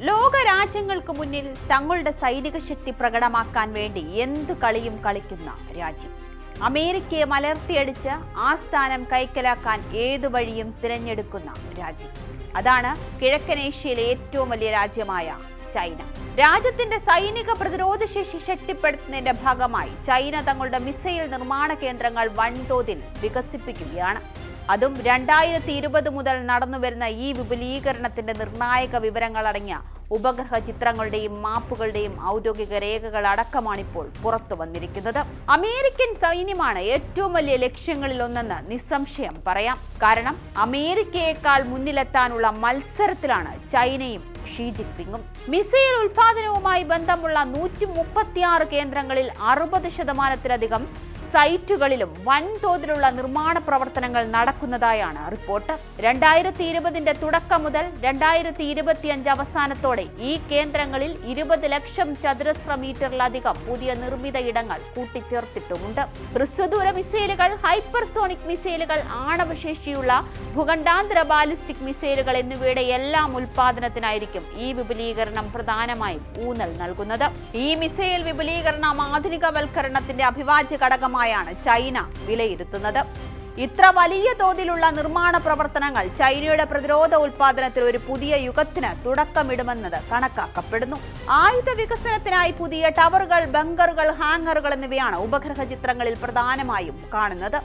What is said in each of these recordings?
ലോക രാജ്യങ്ങൾക്ക് മുന്നിൽ തങ്ങളുടെ സൈനിക ശക്തി പ്രകടമാക്കാൻ വേണ്ടി എന്ത് കളിയും കളിക്കുന്ന രാജ്യം. അമേരിക്കയെ മലർത്തിയടിച്ച് ആ സ്ഥാനം കൈക്കലാക്കാൻ ഏതു വഴിയും തിരഞ്ഞെടുക്കുന്ന രാജ്യം. അതാണ് കിഴക്കൻ ഏഷ്യയിലെ ഏറ്റവും വലിയ രാജ്യമായ ചൈന. രാജ്യത്തിന്റെ സൈനിക പ്രതിരോധ ശേഷി ശക്തിപ്പെടുത്തുന്നതിന്റെ ഭാഗമായി ചൈന തങ്ങളുടെ മിസൈൽ നിർമ്മാണ കേന്ദ്രങ്ങൾ വൻതോതിൽ വികസിപ്പിക്കുകയാണ്. അതും രണ്ടായിരത്തി ഇരുപത് മുതൽ നടന്നുവരുന്ന ഈ വിപുലീകരണത്തിന്റെ നിർണായക വിവരങ്ങൾ അടങ്ങിയ ഉപഗ്രഹ ചിത്രങ്ങളുടെയും മാപ്പുകളുടെയും ഔദ്യോഗിക രേഖകൾ അടക്കമാണിപ്പോൾ പുറത്തു വന്നിരിക്കുന്നത്. അമേരിക്കൻ സൈന്യമാണ് ഏറ്റവും വലിയ ലക്ഷ്യങ്ങളിൽ ഒന്നെന്ന് നിസ്സംശയം പറയാം. കാരണം അമേരിക്കയേക്കാൾ മുന്നിലെത്താനുള്ള മത്സരത്തിലാണ് ചൈനയും ഷീ ജിൻപിങ്ങും മിസൈൽ ഉൽപാദനവുമായി ബന്ധമുള്ള നൂറ്റി മുപ്പത്തിയാറ് കേന്ദ്രങ്ങളിൽ അറുപത് ശതമാനത്തിലധികം സൈറ്റുകളിലും വൻതോതിലുള്ള നിർമ്മാണ പ്രവർത്തനങ്ങൾ നടക്കുന്നതായാണ് റിപ്പോർട്ട്. രണ്ടായിരത്തി ഇരുപതിന്റെ തുടക്കം മുതൽ രണ്ടായിരത്തി ഇരുപത്തിയഞ്ച് അവസാനത്തോടെ ഈ കേന്ദ്രങ്ങളിൽ ഇരുപത് ലക്ഷം ചതുരശ്ര മീറ്ററിലധികം പുതിയ നിർമ്മിത ഇടങ്ങൾ കൂട്ടിച്ചേർത്തിട്ടുമുണ്ട്. ഹ്രസ്വദൂര മിസൈലുകൾ ഹൈപ്പർസോണിക് മിസൈലുകൾ ആണവശേഷിയുള്ള ഭൂഖണ്ഡാന്തര ബാലിസ്റ്റിക് മിസൈലുകൾ എന്നിവയുടെ എല്ലാം ഉൽപാദനത്തിനായിരിക്കും ഈ വിപുലീകരണം പ്രധാനമായും ഊന്നൽ നൽകുന്നത്. ഈ മിസൈൽ വിപുലീകരണം ആധുനികവൽക്കരണത്തിന്റെ അഭിവാജ്യ ഘടകമായാണ് ചൈന വിലയിരുത്തുന്നത്. ഇത്ര വലിയ തോതിലുള്ള നിർമ്മാണ പ്രവർത്തനങ്ങൾ ചൈനയുടെ പ്രതിരോധ ഉൽപാദനത്തിൽ ഒരു പുതിയ യുഗത്തിന് തുടക്കമിടുമെന്നത് കണക്കാക്കപ്പെടുന്നു. ആയുധ വികസനത്തിനായി പുതിയ ടവറുകൾ ബങ്കറുകൾ ഹാങ്ങറുകൾ എന്നിവയാണ് ഉപഗ്രഹ ചിത്രങ്ങളിൽ പ്രധാനമായും കാണുന്നത്.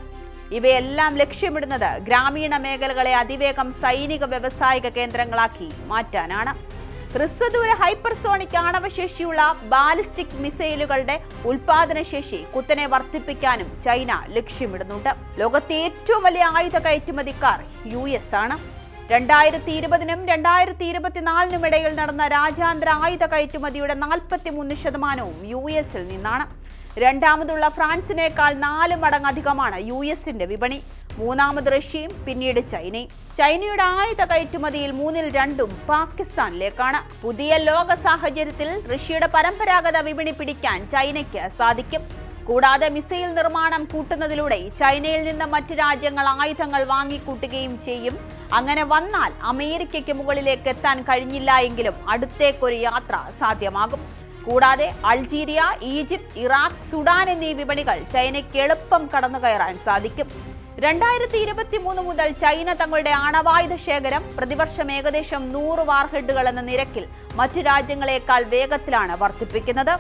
ഇവയെല്ലാം ലക്ഷ്യമിടുന്നത് ഗ്രാമീണ മേഖലകളെ അതിവേഗം സൈനിക വ്യവസായിക കേന്ദ്രങ്ങളാക്കി മാറ്റാനാണ്. ഹ്രസ്വദൂര ഹൈപ്പർസോണിക് ആണവശേഷിയുള്ള ബാലിസ്റ്റിക് മിസൈലുകളുടെ ഉൽപാദനശേഷി കുത്തനെ വർദ്ധിപ്പിക്കാനും ചൈന ലക്ഷ്യമിടുന്നുണ്ട്. ലോകത്തെ ഏറ്റവും വലിയ ആയുധ കയറ്റുമതിക്കാർ യു എസ് ആണ്. രണ്ടായിരത്തി ഇരുപതിനും രണ്ടായിരത്തി ഇരുപത്തിനാലിനും ഇടയിൽ നടന്ന രാജ്യാന്തര ആയുധ കയറ്റുമതിയുടെ നാൽപ്പത്തിമൂന്ന് ശതമാനവും യു എസിൽ നിന്നാണ്. രണ്ടാമതുള്ള ഫ്രാൻസിനേക്കാൾ നാല് മടങ്ങ് അധികമാണ് യു എസിന്റെ വിപണി. മൂന്നാമത് റഷ്യയും പിന്നീട് ചൈനയും. ചൈനയുടെ ആയുധ കയറ്റുമതിയിൽ മൂന്നിൽ രണ്ടും പാകിസ്ഥാനിലേക്കാണ്. പുതിയ ലോക സാഹചര്യത്തിൽ റഷ്യയുടെ പരമ്പരാഗത വിപണി പിടിക്കാൻ ചൈനയ്ക്ക് സാധിക്കും. കൂടാതെ മിസൈൽ നിർമ്മാണം കൂട്ടുന്നതിലൂടെ ചൈനയിൽ നിന്ന് മറ്റ് രാജ്യങ്ങൾ ആയുധങ്ങൾ വാങ്ങിക്കൂട്ടുകയും ചെയ്യും. അങ്ങനെ വന്നാൽ അമേരിക്കയ്ക്ക് മുകളിലേക്ക് എത്താൻ കഴിഞ്ഞില്ല എങ്കിലും അടുത്തേക്കൊരു യാത്ര സാധ്യമാകും. കൂടാതെ അൾജീരിയ ഈജിപ്ത് ഇറാഖ് സുഡാൻ എന്നീ വിപണികൾ ചൈനയ്ക്ക് എളുപ്പം കടന്നു കയറാൻ സാധിക്കും. രണ്ടായിരത്തി ഇരുപത്തി മൂന്ന് മുതൽ ചൈന തങ്ങളുടെ ആണവായുധ ശേഖരം പ്രതിവർഷം ഏകദേശം നൂറ് വാർഹെഡുകൾ എന്ന നിരക്കിൽ മറ്റു രാജ്യങ്ങളെക്കാൾ വേഗത്തിലാണ് വർദ്ധിപ്പിക്കുന്നത്.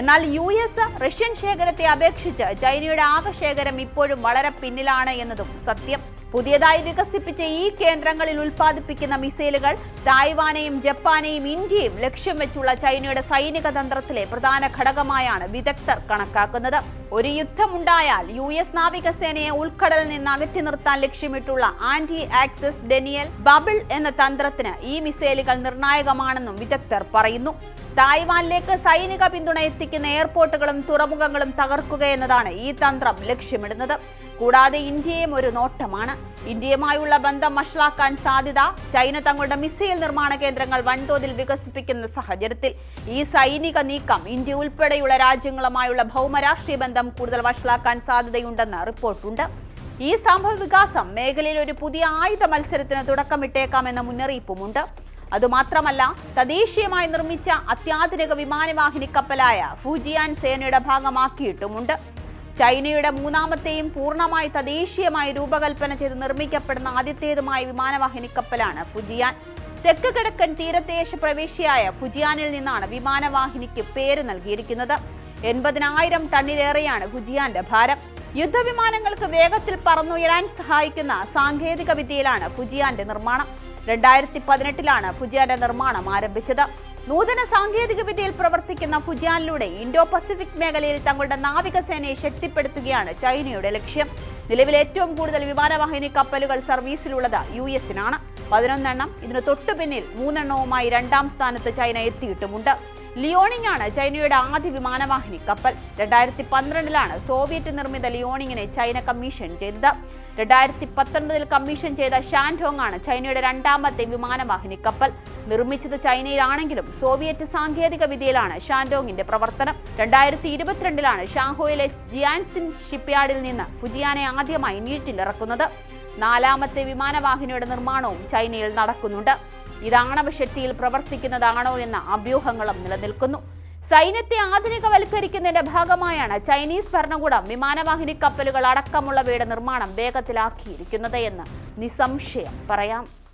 എന്നാൽ യു എസ് റഷ്യൻ ശേഖരത്തെ അപേക്ഷിച്ച് ചൈനയുടെ ആകെ ശേഖരം ഇപ്പോഴും വളരെ പിന്നിലാണ് എന്നതും സത്യം. പുതിയതായി വികസിപ്പിച്ച ഈ കേന്ദ്രങ്ങളിൽ ഉൽപ്പാദിപ്പിക്കുന്ന മിസൈലുകൾ തായ്വാനെയും ജപ്പാനെയും ഇന്ത്യയും ലക്ഷ്യം വെച്ചുള്ള ചൈനയുടെ സൈനിക തന്ത്രത്തിലെ പ്രധാന ഘടകമായാണ് വിദഗ്ധർ കണക്കാക്കുന്നത്. ഒരു യുദ്ധമുണ്ടായാൽ യു എസ് നാവികസേനയെ ഉൾക്കടലിൽ നിന്ന് അകറ്റി നിർത്താൻ ലക്ഷ്യമിട്ടുള്ള ആന്റി ആക്സസ് ഡെനിയൽ ബബിൾ എന്ന തന്ത്രത്തിന് ഈ മിസൈലുകൾ നിർണായകമാണെന്നും വിദഗ്ധർ പറയുന്നു. തായ്വാനിലേക്ക് സൈനിക പിന്തുണ എത്തിക്കുന്ന എയർപോർട്ടുകളും തുറമുഖങ്ങളും തകർക്കുക എന്നതാണ് ഈ തന്ത്രം ലക്ഷ്യമിടുന്നത്. കൂടാതെ ഇന്ത്യയും ഒരു നോട്ടമാണ്. ഇന്ത്യയുമായുള്ള ബന്ധം വഷളാക്കാൻ സാധ്യത ചൈന തങ്ങളുടെ മിസൈൽ നിർമ്മാണ കേന്ദ്രങ്ങൾ വൻതോതിൽ വികസിപ്പിക്കുന്ന സാഹചര്യത്തിൽ ഈ സൈനിക നീക്കം ഇന്ത്യ ഉൾപ്പെടെയുള്ള രാജ്യങ്ങളുമായുള്ള ഭൗമരാഷ്ട്രീയ ബന്ധം കൂടുതൽ വഷളാക്കാൻ സാധ്യതയുണ്ടെന്ന് റിപ്പോർട്ടുണ്ട്. ഈ സംഭവ വികാസം മേഖലയിൽ ഒരു പുതിയ ആയുധ മത്സരത്തിന് തുടക്കമിട്ടേക്കാമെന്ന മുന്നറിയിപ്പുമുണ്ട്. അതുമാത്രമല്ല തദ്ദേശീയമായി നിർമ്മിച്ച അത്യാധുനിക വിമാനവാഹിനി കപ്പലായ ഫുജിയാൻ സേനയുടെ ഭാഗമാക്കിയിട്ടുമുണ്ട്. ചൈനയുടെ മൂന്നാമത്തെയും പൂർണമായി തദ്ദേശീയമായി രൂപകൽപ്പന ചെയ്ത് നിർമ്മിക്കപ്പെടുന്ന ആദ്യത്തേതുമായ വിമാനവാഹിനി കപ്പലാണ് ഫുജിയാൻ. തെക്ക് കിഴക്കൻ തീരദേശ പ്രവേശിയായ ഫുജിയാനിൽ നിന്നാണ് വിമാനവാഹിനിക്ക് പേര് നൽകിയിരിക്കുന്നത്. എൺപതിനായിരം ടണ്ണിലേറെയാണ് ഫുജിയാന്റെ ഭാരം. യുദ്ധവിമാനങ്ങൾക്ക് വേഗത്തിൽ പറന്നുയരാൻ സഹായിക്കുന്ന സാങ്കേതിക വിദ്യയിലാണ് ഫുജിയാന്റെ നിർമ്മാണം. രണ്ടായിരത്തി പതിനെട്ടിലാണ് ഫുജിയാന്റെ നിർമ്മാണം ആരംഭിച്ചത്. നൂതന സാങ്കേതിക വിദ്യയിൽ പ്രവർത്തിക്കുന്ന ഫുജിയാനിലൂടെ ഇൻഡോ പസഫിക് മേഖലയിൽ തങ്ങളുടെ നാവികസേനയെ ശക്തിപ്പെടുത്തുകയാണ് ചൈനയുടെ ലക്ഷ്യം. നിലവിൽ ഏറ്റവും കൂടുതൽ വിമാനവാഹിനി കപ്പലുകൾ സർവീസിലുള്ളത് യു എസിനാണ് പതിനൊന്നെണ്ണം ഇതിന് തൊട്ടുപിന്നിൽ മൂന്നെണ്ണവുമായി രണ്ടാം സ്ഥാനത്ത് ചൈന എത്തിയിട്ടുമുണ്ട്. ലിയോണിംഗ് ആണ് ചൈനയുടെ ആദ്യ വിമാനവാഹിനി കപ്പൽ. രണ്ടായിരത്തി പന്ത്രണ്ടിലാണ് സോവിയറ്റ് നിർമ്മിത ലിയോണിങ്ങിനെ ചൈന കമ്മീഷൻ ചെയ്തത്. രണ്ടായിരത്തി പത്തൊൻപതിൽ കമ്മീഷൻ ചെയ്ത ഷാൻഡോങ് ആണ് ചൈനയുടെ രണ്ടാമത്തെ വിമാനവാഹിനി കപ്പൽ. നിർമ്മിച്ചത് ചൈനയിലാണെങ്കിലും സോവിയറ്റ് സാങ്കേതിക വിദ്യയിലാണ് ഷാൻഡോങ്ങിന്റെ പ്രവർത്തനം. രണ്ടായിരത്തി ഇരുപത്തിരണ്ടിലാണ് ഷാങ്ഹോയിലെ ജിയാൻസിൻ ഷിപ്പ്യാർഡിൽ നിന്ന് ഫുജിയാനെ ആദ്യമായി നീറ്റിലിറക്കുന്നത് നാലാമത്തെ വിമാനവാഹിനിയുടെ നിർമ്മാണവും ചൈനയിൽ നടക്കുന്നുണ്ട്. ഇത് ആണവശക്തിയിൽ പ്രവർത്തിക്കുന്നതാണോ എന്ന അഭ്യൂഹങ്ങളും നിലനിൽക്കുന്നു. സൈന്യത്തെ ആധുനികവൽക്കരിക്കുന്നതിന്റെ ഭാഗമായാണ് ചൈനീസ് ഭരണകൂടം വിമാനവാഹിനി കപ്പലുകൾ അടക്കമുള്ളവയുടെ നിർമ്മാണം വേഗത്തിലാക്കിയിരിക്കുന്നത് എന്ന് നിസംശയം പറയാം.